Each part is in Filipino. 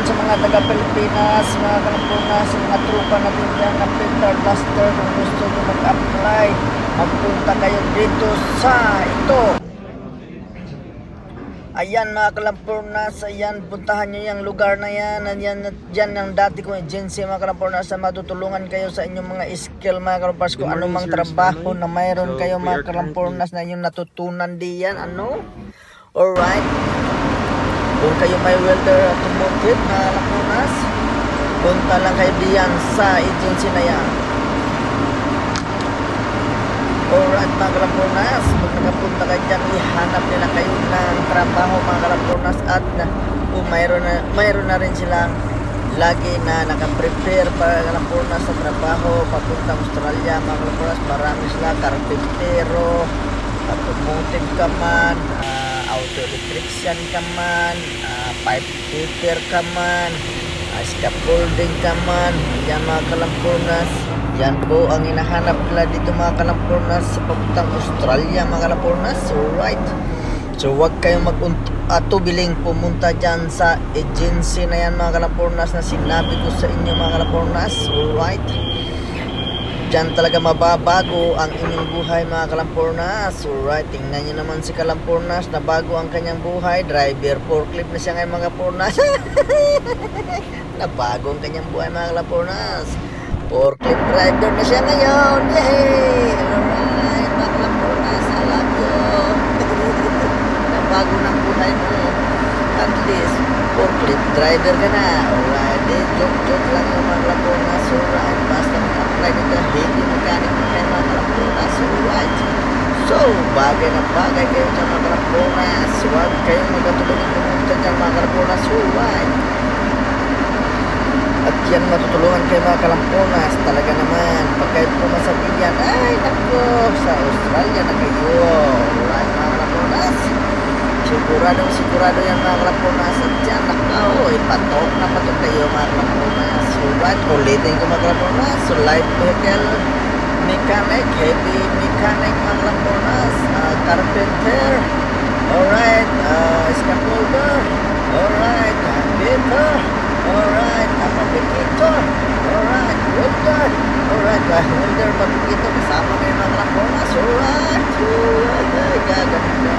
dyan sa mga taga-Pilipinas, mga Kalapurnas, yung mga trupa natin dyan na filter blaster kung gusto nyo mag-apply, magpunta kayo dito sa ito. Ayan mga kalampurnas, ayan, puntahan nyo yung lugar na yan. Ayan, dyan ang dati kong agency mga kalampurnas na matutulungan kayo sa inyong mga skill mga kalampurnas kung anumang sir, trabaho na mayroon So, kayo mga are kalampurnas na yung natutunan diyan. Ano? Alright. Kung kayo may welder automotive mga kalampurnas, punta lang kayo diyan sa agency na yan. Alright mga kalampornas, pag nakapunta kayo dyan, ihanap nila kayo ng trabaho mga kalampornas at na, kung mayroon na, mayroon na rin silang lagi na nakaprepare para kalampornas sa trabaho. Papuntang Australia mga kalampornas, marami sila karpintero, automotive ka man, ah, auto electrician ka man, ah, pipe fitter ka man, uh, scaffolding ka man, yan mga kalampornas. Yan po ang hinahanap nila dito mga kalampornas sa papuntang Australia mga kalampornas. Alright. So wag kayong mag atubiling pumunta dyan sa agency na yan mga kalampornas na sinabi ko sa inyo mga kalampornas. Alright. Diyan talaga mababago ang inyong buhay mga kalampornas. Alright, tingnan nyo naman si kalampornas na bago ang kanyang buhay. Driver, forklift na siya ngayon mga kalampornas. Nabago ang kanyang buhay mga kalampornas. Forklift driver na siya ngayon. Yay! Alright, mga kalampornas, I love you. Nabago ng buhay mo. At least, forklift driver ka na. Alright, eh, joke-joke lang yung mga kalampornas. Alright, basta mag-apply nito, hindi mechanic na kayo mga kalampornas. Alright. So, bagay na bagay kayo dyan mga kalampornas. Huwag kayong magkatulog pumunta dyan mga kalampornas. Alright. At yan matutulungan kayo mga kalamponas. Talaga naman, pag kayo pumasabihan, ay nako, sa Australia na kayo. Alright mga kalamponas. Sigurado, sigurado yan mga kalamponas. At yan, nakaw, ipatok na patok kayo mga kalamponas. Alright, ulitin ko mga kalamponas. So, light vehicle, mechanic, heavy mechanic mga kalamponas. Uh, carpenter, alright, uh, scaffolder, alright, carpenter, Alright, applicator. Alright, welder. Alright, uh, welder, applicator. Kasama kayo mga kalamponas. Alright. Alright, gagaling na.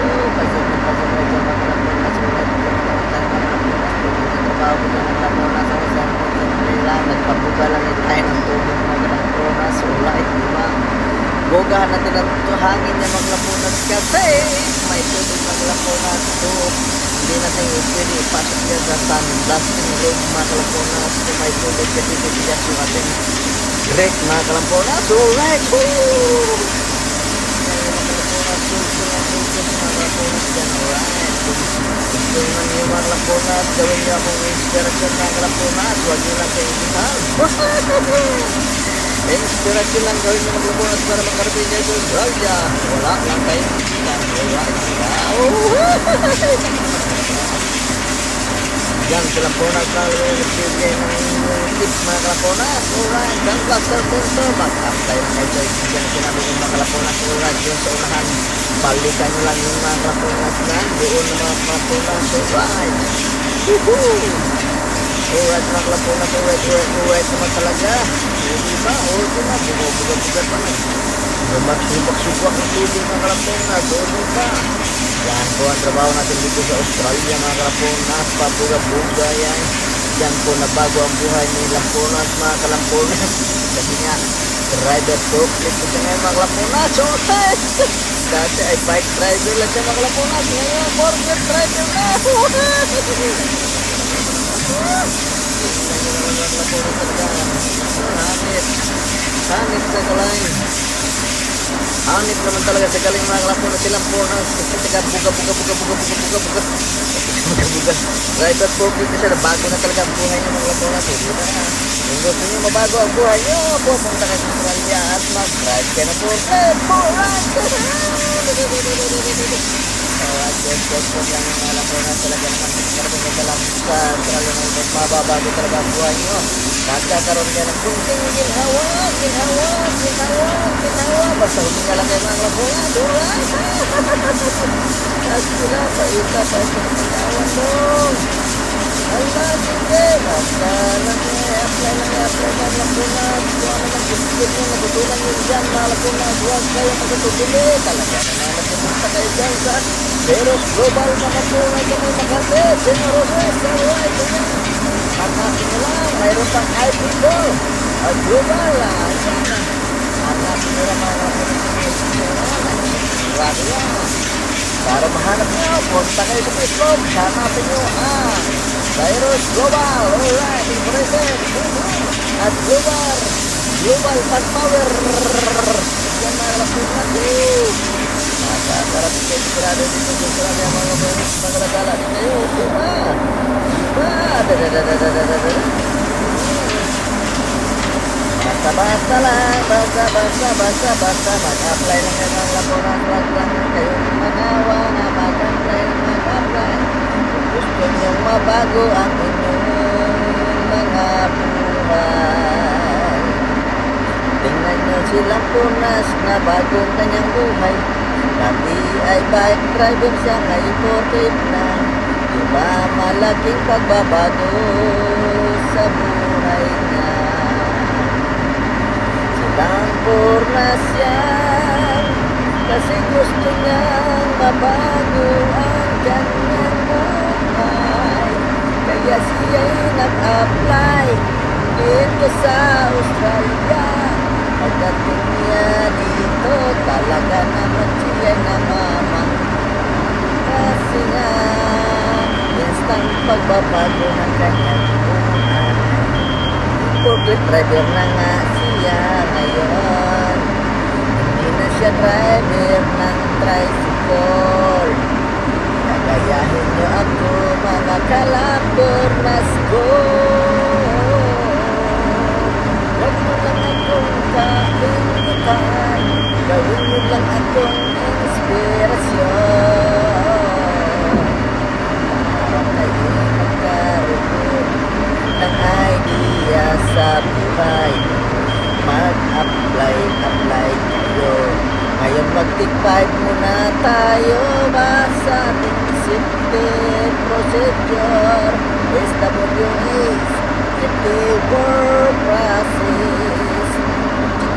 Oh, pasok na pasok na dyan mga kalamponas. Alright, pagkakita tayo mga kalamponas. Pagkakita trabaho ko dyan ng kalamponas. Ako sa Manila, nagpabuga lang yung tayo ng tubig mga kalamponas. Alright, di ba? Bugahan natin ang hangin niya mga kalamponas kasi may tubig mga kalamponas. So, hindi natin pwede ipasok yan sa sun blasting room mga kalamponas kung may tubig kasi titigas yung ating grate mga kalamponas alright woo Kaya mga kalamponas gusto nga gusto mga kalamponas dyan alright kung gusto naman yung mga kalamponas gawin niyo akong inspiration mga kalamponas huwag niyo lang kayo ikitan inspiration lang gawin niyo mga kalamponas para makarating kayo sa Australia wala lang kayo ikitan alright wow Yan, kalamponas na nagbibigay ng tips mga kalamponas. Alright, dan cluster punto. Mag-apply na kayo sa yan. Balikan nyo lang yung mga kalamponas na doon ng mga kalamponas. Alright. Woohoo! Alright mga kalamponas. Alright, alright, alright naman talaga. Hindi ba? O, di ba? Bumabugat-bugat pa na. Lumak-subak-subak ang tubig mga kalamponas. O, di ba? Yan po ang trabaho natin dito sa Australia mga kalamponas, pabuga-buga yan. Yan po na bago ang buhay ni Lamponas mga kalamponas. Kasi nga, driver forklift ko siya ngayon mga kalamponas. So, dati ay bike driver lang siya mga kalamponas. Ngayon, forklift driver na. Hanip. Hanip sa kalay. Hanip naman talaga sa galing mga kalapon na silang ponas. Kasi taga buga buga buga buga buga buga buga. buga buga. Driver forklift na siya. Bago na talaga ang buhay niya mga kalapon na. Sige na. Kung gusto niyo mabago ang buhay niyo, pupunta kayo sa Australia at mag-drive kayo ng forklift. Alright! Alright, yes, yes, yes lang yung mga kalapon na talaga naman. Karating ka lang mababago talaga ang buhay nyo. Nagkakaroon ka ng kunting ginhawa, ginhawa, ginhawa, ginhawa. Basta huminga lang kayo ng labuya, duray. At sila, paita pa sa ginhawa dong. Ala, sige. Basta lang eh, apply lang eh, apply lang lakuna. Kung ano ng biscuit nyo, natutunan nyo dyan, mga lakuna. Huwag kayo magtutuli. Talaga naman, pumunta kayo dyan sa pero global naman po na ito may Makati. Generoses, alright, ganyan. Hanapin nyo lang, mayroon pang IP ko. At global, ah, sana. Grabe yan. Para mahanap nyo, punta kayo sa Facebook. Hanapin nyo, ah, Virus Global, alright, impressive. At global, global manpower. Yan mga kapatid natin. Nakakarating kayo sigurado dito sarami ang mga bonus na nagdala din kayo. Diba? Diba? Dadadadadadadada. Basta-basta lang, basta-basta, basta-basta Mag-apply lang yan ang laboran Huwag lang kayo manawa na mag-apply mag-apply. Gusto niyong mabago ang inyong mga buhay. Tingnan niyo silang punas na bagong kanyang buhay. Dati ay bike driver siya ngayon portrait na. Di ba malaking pagbabago sa buhay niya Silang purnas yan Kasi gusto niyang mabago ang kanyang buhay Kaya siya'y nag-apply dito sa Australia Pagdating niya dito talaga naman siya namamang Kasi nga instant pagbabago ng kanyang buhay Portrait driver na nga siya ngayon. Hindi na siya driver ng tricycle. Kagayahin niyo ako mga kalapurnas ko Huwag mo lang akong kainitan Gawin mo lang akong inspirasyon Para kayo magkaroon ng idea sa buhay Mag-apply, apply kayo Ngayon mag-take five muna tayo ba sa ating safety procedure SWAs, safety work process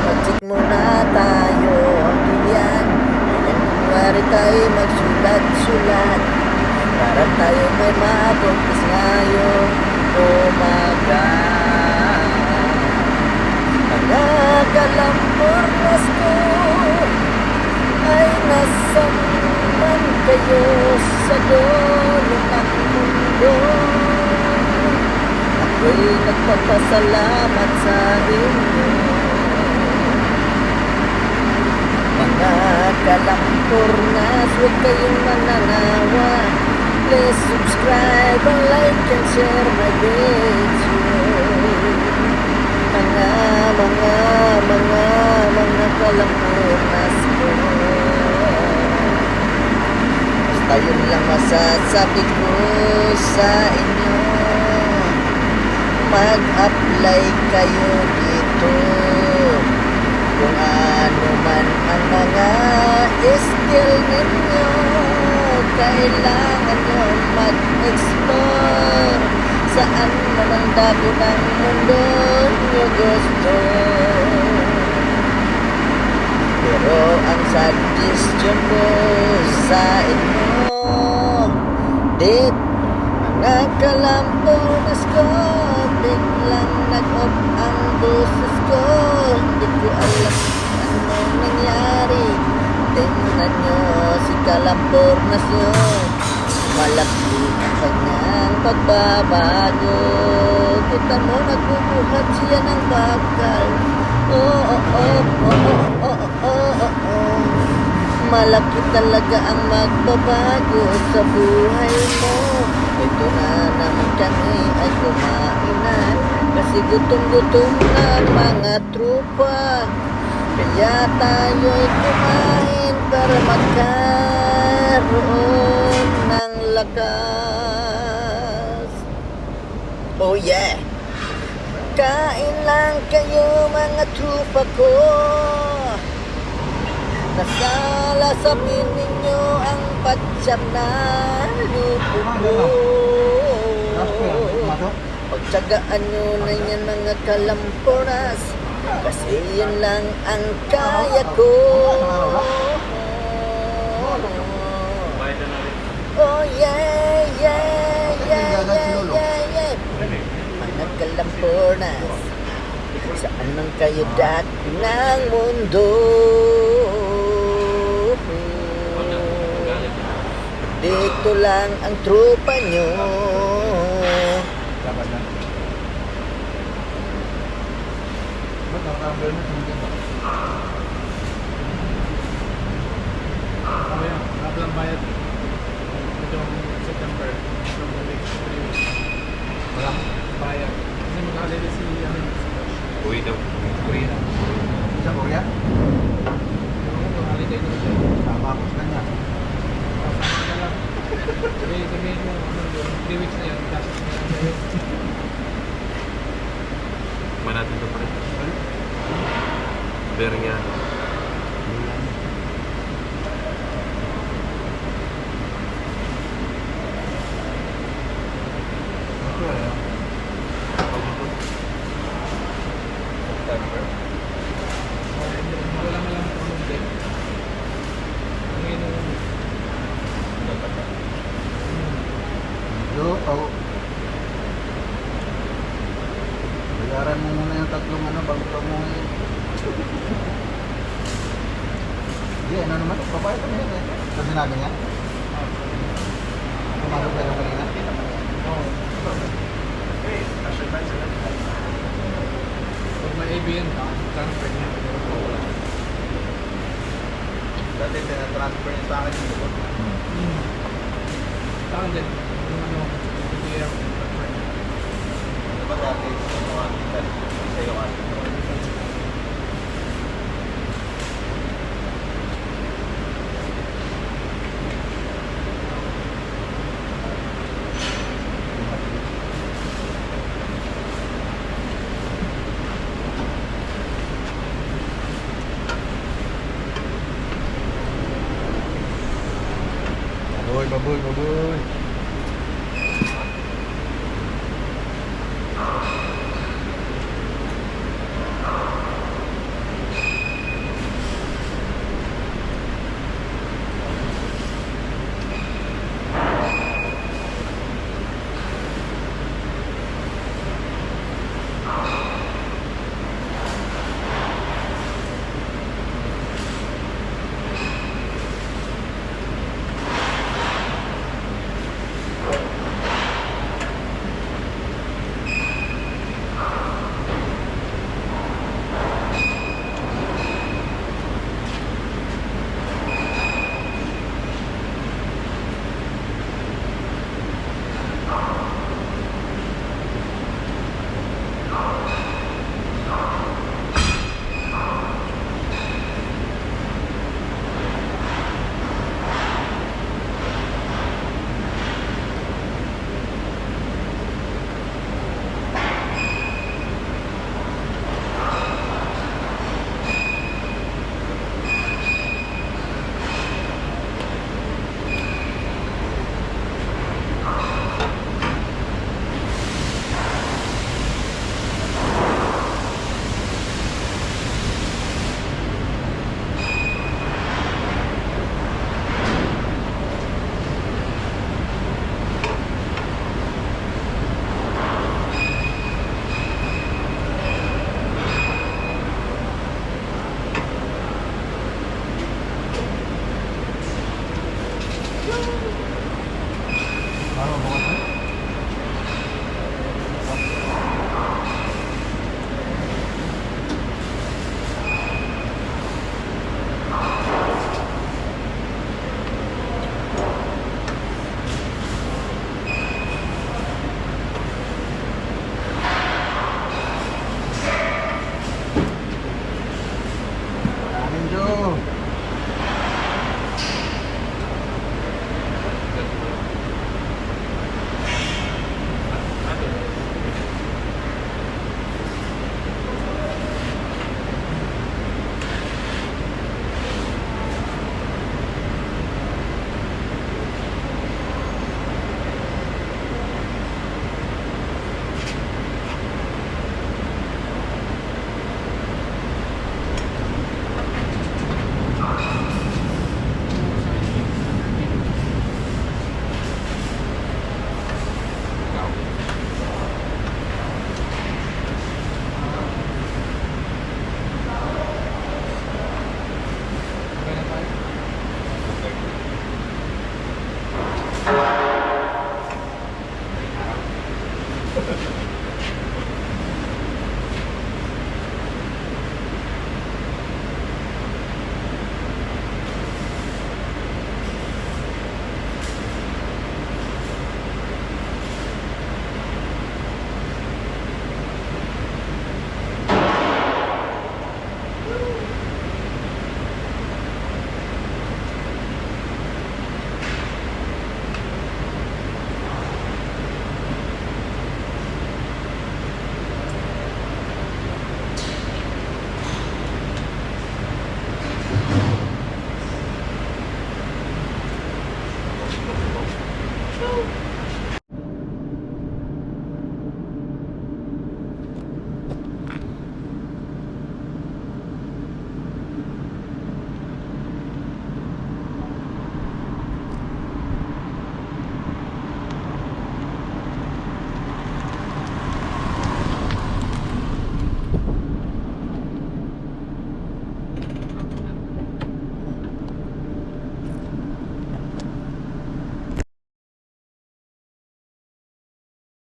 Mag-check muna tayo Diyan, diyan kunwari tayo magsulat-sulat Para tayo may ma-accomplish ngayong umaga Mga kalampornas ko Ay nasan man kayo sa dulo ng mundo. Ako'y nagpapasalamat sa inyo. Mga kalampornas, huwag kayong mananawa Please subscribe and like and share my video. Mga, mga, mga, mga kalampornas ko Basta yun lang masasabi ko sa inyo. Mag-apply kayo dito Kung ano man ang mga skill ninyo. Kailangan mag-explore Saan man ang dako ng mundo nyo gusto. Pero ang suggestion ko sa inyo Dit, mga kalamponas ko Biglang nag-off ang boses ko. Hindi ko alam anong nangyari. Tingnan nyo si kalampornas yun pagbabago. Kita mo nagbubuhat siya ng bakal. Oo, oo, oo, oo, oo, oo, oo Malaki talaga ang magbabago sa buhay mo. Ito na naman kami ay kumain na. Kasi gutom-gutom na mga trupa. Kaya tayo'y kumain para magkaroon ng lakas. Oh yeah! Kain lang kayo mga trupa ko. Nasala sa ninyo ang patsyam na lupo. Ko Pagtsagaan nyo na yan mga kalamporas Kasi yun lang ang kaya ko. Oh yeah, Mga kalamporas Saan man kayo dak ng mundo Dito lang ang tropa nyo? Ano yan? Lahat lang bayad. Uwi daw. Korea. Sa Korea? Yung mag-holiday daw siya. Tama ako sa kanya. Kasama ka lang. Sabi, sabihin mo, ano, yung three weeks na yan. Tapos na yan sa'yo. Kumain natin ito pa rin. Bearing Dati tinatransfer niya sa akin yung Hmm. Sa akin din. Yung ano, ABN transfer niya. Ano ba dati yung mga kita sa'yo kasi? Baboy, baboy, baboy. Ano, mga Oh.